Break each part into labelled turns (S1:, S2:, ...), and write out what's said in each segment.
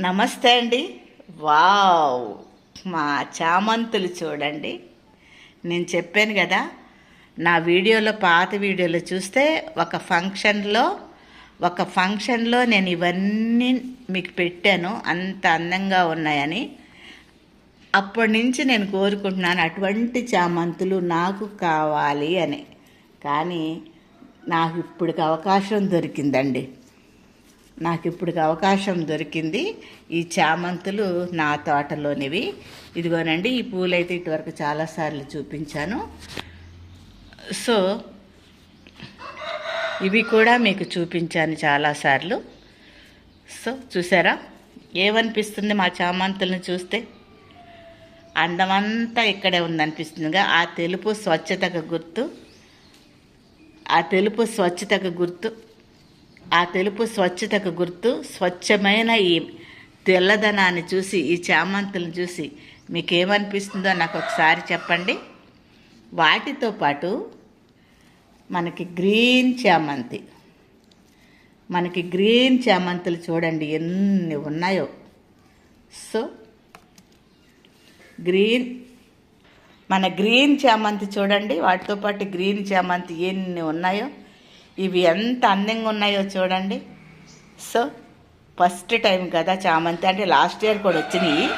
S1: నమస్తే అండి. వావ్ మా చామంతులు చూడండి. నేను చెప్పాను కదా నా వీడియోలో పాత వీడియోలో చూస్తే ఒక ఫంక్షన్లో ఒక ఫంక్షన్లో నేను ఇవన్నీ మీకు పెట్టాను అంత అందంగా ఉన్నాయని. అప్పటి నుంచి నేను కోరుకుంటున్నాను అటువంటి చామంతులు నాకు కావాలి అని. కానీ నాకు ఇప్పటికి అవకాశం దొరికిందండి. నాకు ఇప్పుడు అవకాశం దొరికింది ఈ చామంతులు నా తోటలోనివి. ఇదిగోనండి ఈ పూలైతే ఇటువరకు చాలాసార్లు చూపించాను. సో ఇవి కూడా మీకు చూపించాను చాలాసార్లు. సో చూసారా? ఏమనిపిస్తుంది మా చామంతులను చూస్తే? అందమంతా ఇక్కడే ఉందనిపిస్తుందిగా. ఆ తెలుపు స్వచ్ఛతకు గుర్తు ఆ తెలుపు స్వచ్ఛతకు గుర్తు. ఆ తెలుపు స్వచ్ఛతకు గుర్తు స్వచ్ఛమైన ఈ తెల్లదనాన్ని చూసి ఈ చామంతులను చూసి మీకేమనిపిస్తుందో నాకు ఒకసారి చెప్పండి. వాటితో పాటు మనకి గ్రీన్ చామంతి. మనకి గ్రీన్ చామంతులు చూడండి ఎన్ని ఉన్నాయో. సో గ్రీన్ మన గ్రీన్ చామంతి చూడండి వాటితో పాటు గ్రీన్ చామంతి ఎన్ని ఉన్నాయో. ఇవి ఎంత అందంగా ఉన్నాయో చూడండి. సో ఫస్ట్ టైం కదా చామంతి. అంటే లాస్ట్ ఇయర్ కూడా వచ్చినాయి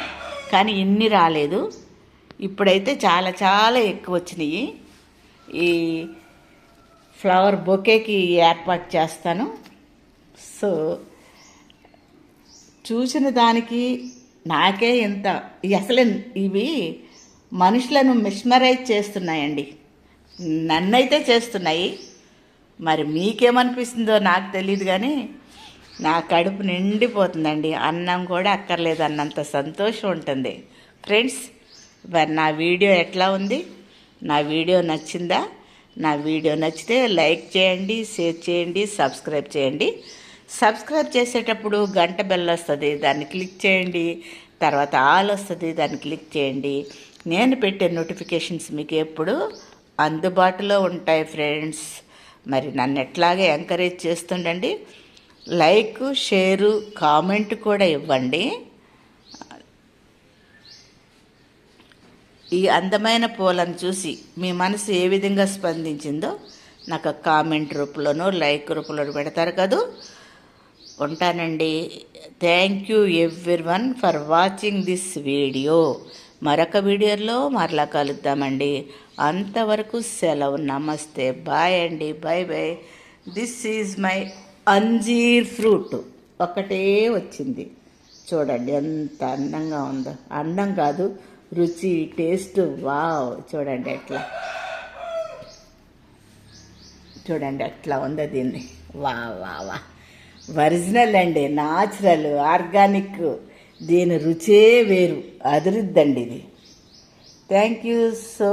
S1: కానీ ఇన్ని రాలేదు. ఇప్పుడైతే చాలా చాలా ఎక్కువ వచ్చినాయి. ఈ ఫ్లవర్ బొకేకి ఏర్పాటు చేస్తాను. సో చూసిన దానికి నాకే ఇంత అసలు ఇవి మనుషులను మిస్మరైజ్ చేస్తున్నాయండి. నన్నైతే చేస్తున్నాయి. మరి మీకేమనిపిస్తుందో నాకు తెలియదు కానీ నా కడుపు నిండిపోతుందండి. అన్నం కూడా అక్కర్లేదు అన్నంత సంతోషం ఉంటుంది. ఫ్రెండ్స్ మరి నా వీడియో ఎట్లా ఉంది? నా వీడియో నచ్చిందా? నా వీడియో నచ్చితే లైక్ చేయండి షేర్ చేయండి సబ్స్క్రైబ్ చేయండి. సబ్స్క్రైబ్ చేసేటప్పుడు గంట బెల్ వస్తుంది దాన్ని క్లిక్ చేయండి. తర్వాత ఆల్ వస్తుంది దాన్ని క్లిక్ చేయండి. నేను పెట్టే నోటిఫికేషన్స్ మీకు ఎప్పుడు అందుబాటులో ఉంటాయి ఫ్రెండ్స్. మరి నన్ను ఎట్లాగే ఎంకరేజ్ చేస్తుండండి. లైక్ షేరు కామెంట్ కూడా ఇవ్వండి. ఈ అందమైన పూలను చూసి మీ మనసు ఏ విధంగా స్పందించిందో నాకు కామెంట్ రూపంలోనో లైక్ రూపంలోనూ పెడతారు కదూ. ఉంటానండి. Thank you everyone for watching this video మరొక వీడియోలో మరలా కలుద్దామండి. అంతవరకు సెలవు. నమస్తే. బాయ్ అండి. Bye bye. This is my anjeer fruit. ఒకటే వచ్చింది. చూడండి ఎంత అందంగా ఉందో. అందం కాదు రుచి టేస్ట్. వావ్. చూడండి ఎట్లా. చూడండి ఎట్లా ఉందో దీన్ని. వా వా వా ఒరిజినల్ అండి. నాచురల్ ఆర్గానిక్ దీని రుచే వేరు. అదిరిద్దండి ఇది. Thank you so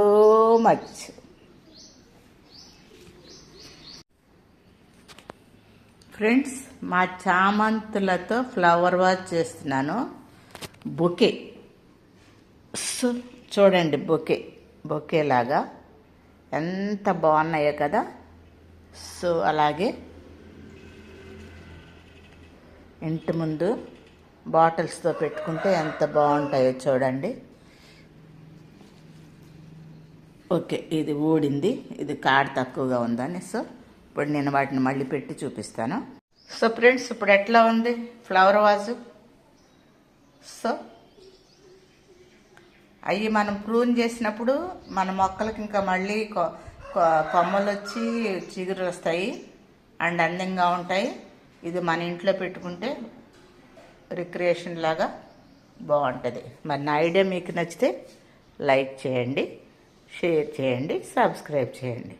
S1: much friends మా చామంతులతో ఫ్లవర్ వాచ్ చేస్తున్నాను. బొకే. సో చూడండి బొకే. బొకే లాగా. ఎంత బాగున్నాయో కదా. సో అలాగే ఇంటి ముందు బాటిల్స్తో పెట్టుకుంటే ఎంత బాగుంటాయో చూడండి. ఓకే ఇది ఊడింది. ఇది కాడ తక్కువగా ఉందని. సో ఇప్పుడు నేను వాటిని మళ్ళీ పెట్టి చూపిస్తాను. సో ఫ్రెండ్స్ ఇప్పుడు ఎట్లా ఉంది ఫ్లవర్ వాజు? సో అవి మనం ప్రూన్ చేసినప్పుడు మన మొక్కలకి ఇంకా మళ్ళీ కొ- కొ- కొమ్మలు వచ్చి చిగురు వస్తాయి అండ్ అందంగా ఉంటాయి. ఇది మన ఇంట్లో పెట్టుకుంటే రిక్రియేషన్ లాగా బాగుంటుంది. మరి నా ఐడియా మీకు నచ్చితే లైక్ చేయండి షేర్ చేయండి సబ్స్క్రైబ్ చేయండి.